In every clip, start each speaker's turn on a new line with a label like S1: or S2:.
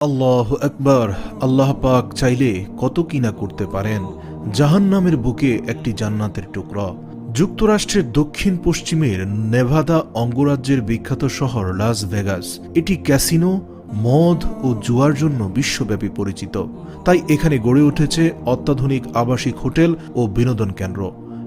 S1: আল্লাহ একবার আল্লাহ পাক চাইলে কত কিনা করতে পারেন। জাহান্নামের বুকে একটি জান্নাতের টুকরা। যুক্তরাষ্ট্রের দক্ষিণ পশ্চিমের নেভাদা অঙ্গরাজ্যের বিখ্যাত শহর লাস ভেগাস। এটি ক্যাসিনো, মদ ও জুয়ার জন্য বিশ্বব্যাপী পরিচিত। তাই এখানে গড়ে উঠেছে অত্যাধুনিক আবাসিক হোটেল ও বিনোদন কেন্দ্র।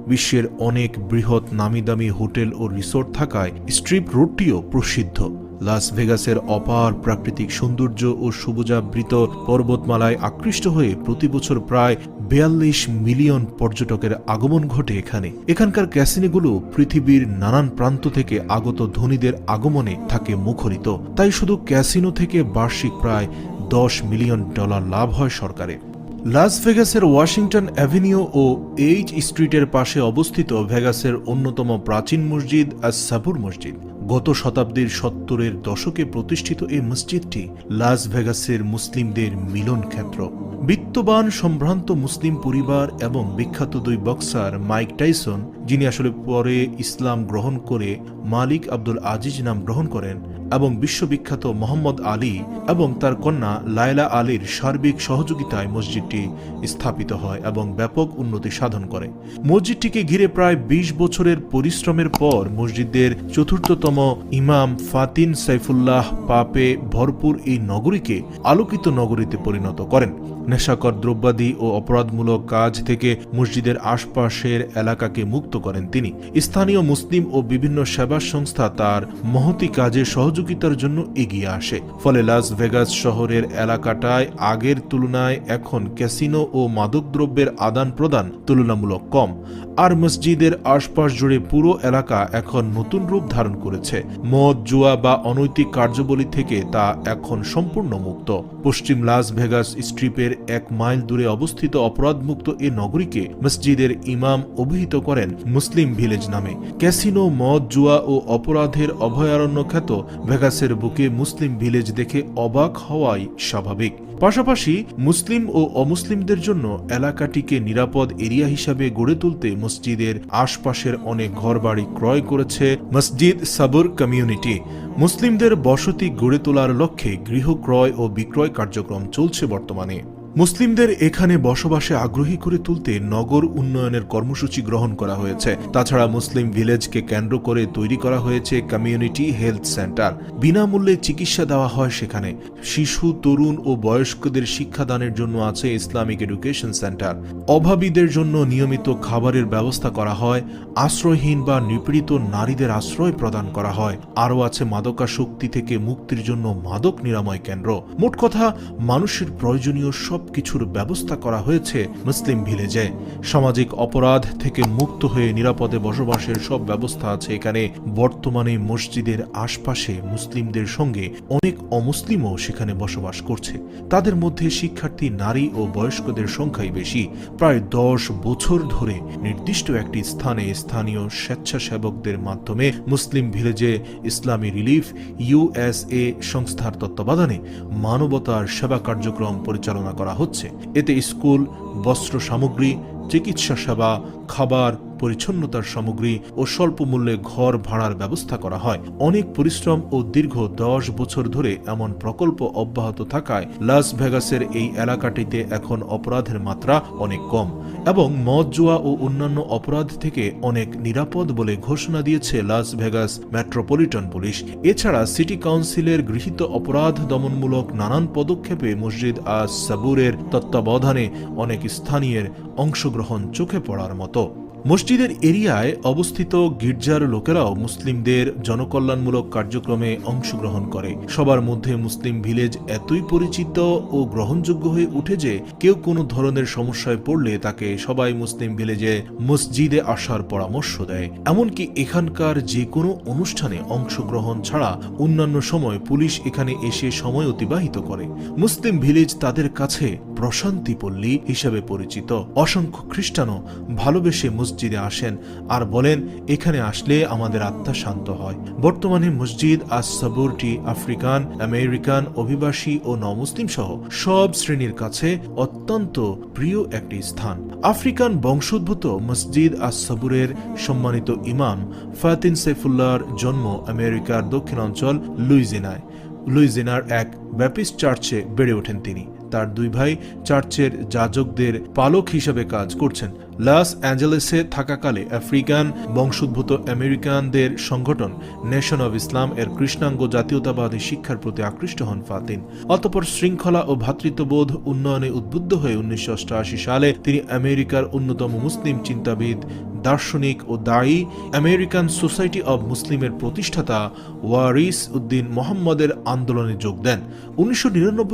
S1: বিশ্বের অনেক বৃহৎ নামিদামি হোটেল ও রিসোর্ট থাকায় স্ট্রিপ রোডটিও প্রসিদ্ধ। লাস ভেগাসের অপার প্রাকৃতিক সৌন্দর্য ও সবুজাবৃত পর্বতমালায় আকৃষ্ট হয়ে প্রতি বছর প্রায় বিয়াল্লিশ মিলিয়ন পর্যটকের আগমন ঘটে এখানে। এখানকার ক্যাসিনোগুলো পৃথিবীর নানান প্রান্ত থেকে আগত ধনীদের আগমনে থাকে মুখরিত। তাই শুধু ক্যাসিনো থেকে বার্ষিক প্রায় দশ মিলিয়ন ডলার লাভ হয় সরকারের। লাস ভেগাসের ওয়াশিংটন অ্যাভিনিউ ও এইচ স্ট্রিটের পাশে অবস্থিত ভেগাসের অন্যতম প্রাচীন মসজিদ আস সাবুর মসজিদ। গত শতাব্দীর সত্তরের দশকে প্রতিষ্ঠিত এই মসজিদটি লাস ভেগাসের মুসলিমদের মিলন ক্ষেত্র। বিত্তবান, সম্ভ্রান্ত মুসলিম পরিবার এবং বিখ্যাত দুই বক্সার মাইক টাইসন, যিনি আসলে পরে ইসলাম গ্রহণ করে মালিক আব্দুল আজিজ নাম গ্রহণ করেন এবং বিশ্ববিখ্যাত মোহাম্মদ আলী এবং তার কন্যা লায়লা আলীর সার্বিক সহযোগিতায় মসজিদটি স্থাপিত হয় এবং ব্যাপক উন্নতি সাধন করে। মসজিদটিকে ঘিরে প্রায় ২০ বছরের পরিশ্রমের পর মসজিদের চতুর্থতম ইমাম ফাতিন সাইফুল্লাহ পাপে ভরপুর এই নগরীকে আলোকিত নগরীতে পরিণত করেন। নেশাকর, দ্রব্যাদি ও অপরাধমূলক কাজ থেকে মসজিদের আশপাশের এলাকাকে মুক্ত করেন তিনি। স্থানীয় মুসলিম ও বিভিন্ন সেবা সংস্থা তার মহতি কাজে সহযোগিতার জন্য এগিয়ে আসে। ফলে লাস ভেগাস শহরের এলাকাটায় আগের তুলনায় এখন ক্যাসিনো ও মাদকদ্রব্যের আদান প্রদান তুলনামূলক কম। আর মসজিদের আশপাশ জুড়ে পুরো এলাকা এখন নতুন রূপ ধারণ করেছে। মদ, জুয়া বা অনৈতিক কার্যবলী থেকে তা এখন সম্পূর্ণ মুক্ত। পশ্চিম লাস ভেগাস স্ট্রিপের এক মাইল দূরে অবস্থিত অপরাধমুক্ত এ নগরীকে মসজিদের ইমাম অভিহিত করেন মুসলিম ভিলেজ নামে। ক্যাসিনো, মদ, জুয়া ও অপরাধের অভয়ারণ্য খ্যাত ভেগাসের বুকে মুসলিম ভিলেজ দেখে অবাক হওয়াই স্বাভাবিক। পাশাপাশি মুসলিম ও অমুসলিমদের জন্য এলাকাটিকে নিরাপদ এরিয়া হিসাবে গড়ে তুলতে মসজিদের আশপাশের অনেক ঘরবাড়ি ক্রয় করেছে মসজিদ সাবর কমিউনিটি। মুসলিমদের বসতি গড়ে তোলার লক্ষ্যে গৃহ ক্রয় ও বিক্রয় কার্যক্রম চলছে বর্তমানে। মুসলিমদের এখানে বসবাসে আগ্রহী করে তুলতে নগর উন্নয়নের কর্মসূচি গ্রহণ করা হয়েছে। তাছাড়া মুসলিম ভিলেজকে কেন্দ্র করে তৈরি করা হয়েছে কমিউনিটি হেলথ সেন্টার বিনামূল্যে চিকিৎসা দেওয়া হয় সেখানে। শিশু, তরুণ ও বয়স্কদের শিক্ষাদানের জন্য আছে ইসলামিক এডুকেশন সেন্টার। অভাবীদের জন্য নিয়মিত খাবারের ব্যবস্থা করা হয়। আশ্রয়হীন বা নিপীড়িত নারীদের আশ্রয় প্রদান করা হয়। আরও আছে মাদকাশক্তি থেকে মুক্তির জন্য মাদক নিরাময় কেন্দ্র। মোট কথা, মানুষের প্রয়োজনীয় সব কিছুর ব্যবস্থা করা হয়েছে মুসলিম ভিলেজে। সামাজিক অপরাধ থেকে মুক্ত হয়ে নিরাপদে বসবাসের সব ব্যবস্থা আছে এখানে। বর্তমানে মসজিদের আশপাশে মুসলিমদের সঙ্গে অনেক অমুসলিমও সেখানে বসবাস করছে। তাদের মধ্যে শিক্ষার্থী, নারী ও বয়স্কদের সংখ্যাই বেশি। প্রায় দশ বছর ধরে নির্দিষ্ট একটি স্থানে স্থানীয় স্বেচ্ছাসেবকদের মাধ্যমে মুসলিম ভিলেজে ইসলামী রিলিফ ইউএসএ সংস্থার তত্ত্বাবধানে মানবতার সেবা কার্যক্রম পরিচালনা করা হচ্ছে। এতে স্কুল বস্ত্র সামগ্রী চিকিৎসা সেবা খাবার, পরিচ্ছন্নতার সামগ্রী ও স্বল্প মূল্যে ঘর ভাড়ার ব্যবস্থা করা হয়। অনেক পরিশ্রম ও দীর্ঘ দশ বছর ধরে এমন প্রকল্প অব্যাহত থাকায় লাস ভেগাসের এই এলাকাটিতে এখন অপরাধের মাত্রা অনেক কম এবং মদ, জুয়া ও অন্যান্য অপরাধ থেকে অনেক নিরাপদ বলে ঘোষণা দিয়েছে লাস ভেগাস মেট্রোপলিটন পুলিশ। এছাড়া সিটি কাউন্সিলের গৃহীত অপরাধ দমনমূলক নানান পদক্ষেপে মসজিদ আজ সাবুরের তত্ত্বাবধানে অনেক স্থানীয়ের অংশগ্রহণ চোখে পড়ার মতো। と。মসজিদের এরিয়ায় অবস্থিত গির্জার লোকেরাও মুসলিমদের জনকল্যাণমূলক কার্যক্রমে অংশগ্রহণ করে। সবার মধ্যে মুসলিম ভিলেজ এতই পরিচিত ও গ্রহণযোগ্য হয়ে উঠে যে কেউ কোনো ধরনের সমস্যায় পড়লে তাকে সবাই মুসলিম ভিলেজে মসজিদে আসার পরামর্শ দেয়। এমনকি এখানকার যে কোনো অনুষ্ঠানে অংশগ্রহণ ছাড়া অন্যান্য সময় পুলিশ এখানে এসে সময় অতিবাহিত করে। মুসলিম ভিলেজ তাদের কাছে প্রশান্তি পল্লী হিসেবে পরিচিত। অসংখ্য খ্রিস্টানও ভালোবেসে মসজিদে আসেন আর বলেন, এখানে আসলে আমাদের আত্মা শান্ত হয়। বর্তমানে মসজিদ আজ সাবুরটি আফ্রিকান, আমেরিকান, অভিবাসী ও নমুসলিম সহ সব শ্রেণির কাছে অত্যন্ত প্রিয় একটি স্থান। আফ্রিকান বংশোদ্ভূত মসজিদ আস সাবুরের সম্মানিত ইমাম ফাতিন সাইফুল্লাহর জন্ম আমেরিকার দক্ষিণাঞ্চল লুইজেনায়। লুইজেনার এক ব্যাপিস্ট চার্চে বেড়ে ওঠেন তিনি। তার দুই ভাই চার্চের যাজকদের পালক হিসেবে কাজ করছেন। লস অ্যাঞ্জেলেসে থাকাকালে আফ্রিকান বংশোদ্ভূত আমেরিকানদের সংগঠন নেশন অব ইসলাম এর কৃষ্ণাঙ্গ জাতীয়তাবাদী শিক্ষার প্রতি আকৃষ্ট হন ফাতিন। অতপর শৃঙ্খলা ও ভ্রাতৃত্ববোধ উন্নয়নে উদ্বুদ্ধ হয়ে উনিশশো অষ্টআশি সালে তিনি আমেরিকার অন্যতম মুসলিম চিন্তাবিদ দার্শনিক ও দায়ী আমেরিকান সোসাইটি অব মুসলিমের প্রতিষ্ঠাতা ওয়ারিস উদ্দিন মোহাম্মদের আন্দোলনে যোগ দেন। উনিশশো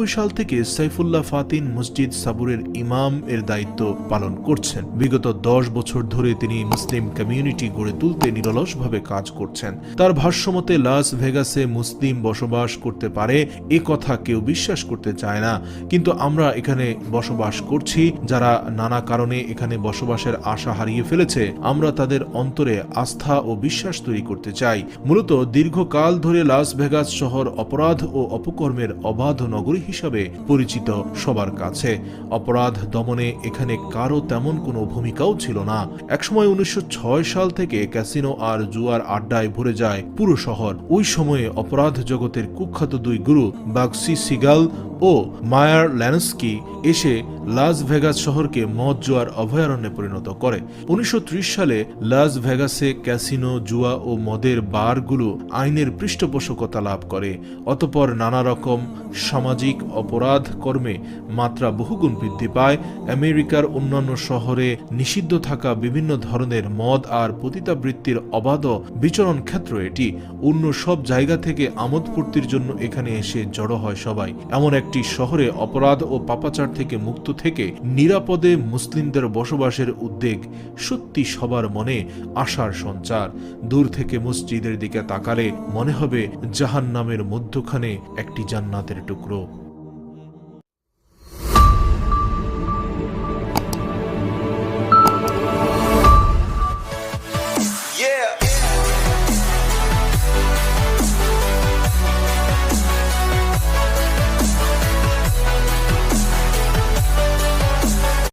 S1: সাল থেকে সাইফুল্লাহ ফাতিন মসজিদ সাবুরের ইমাম এর দায়িত্ব পালন করছেন। বিগত দশ বছর ধরে তিনি মুসলিম কমিউনিটি গড়ে তুলতে নিরলসভাবে কাজ করছেন। তার ভাষ্যমতে লাস ভেগাসে মুসলিম বসবাস করতে পারে, এ কথা কেউ বিশ্বাস করতে চায় না। কিন্তু আমরা এখানে বসবাস করছি, যারা নানা কারণে এখানে বসবাসের আশা হারিয়ে ফেলেছে আমরা তাদের অন্তরে আস্থা ও বিশ্বাস তৈরি করতে চাই। মূলত দীর্ঘকাল ধরে লাস ভেগাস শহর অপরাধ ও অপকর্মের অবাধ নগরী হিসাবে পরিচিত সবার কাছে। অপরাধ দমনে এখানে কারও তেমন কোনো ভূমিকাও ছিল না। একসময় উনিশশো ছয় সাল থেকে ক্যাসিনো আর জুয়ার আড্ডায় ভরে যায় পুরো শহর। ওই সময়ে অপরাধ জগতের কুখ্যাত দুই গুরু, বাগসি সিগাল ও মায়ার ল্যানস্কি এসে লাস ভেগাস শহরকে মদ জোয়ার অভয়ারণ্যে পরিণত করে। উনিশশো ত্রিশ সালে লাস ভেগাসে ক্যাসিনো, জুয়া ও মদের বারগুলো আইনের পৃষ্ঠপোষকতা লাভ করে। অতপর নানা রকম সামাজিক অপরাধ কর্মে মাত্রা বহুগুণ বৃদ্ধি পায়। আমেরিকার অন্যান্য শহরে নিষিদ্ধ থাকা বিভিন্ন ধরনের মদ আর পতিতাবৃত্তির অবাধ বিচরণ ক্ষেত্র এটি। অন্য সব জায়গা থেকে আমোদ জন্য এখানে এসে জড়ো হয় সবাই। এমন একটি শহরে অপরাধ ও পাপাচার থেকে মুক্ত থেকে নিরাপদে মুসলিমদের বসবাসের উদ্বেগ সত্যি সবার মনে আশার সঞ্চার। দূর থেকে মসজিদের দিকে তাকালে মনে হবে জাহান নামের মধ্যখানে একটি জান্নাতের টুকরো।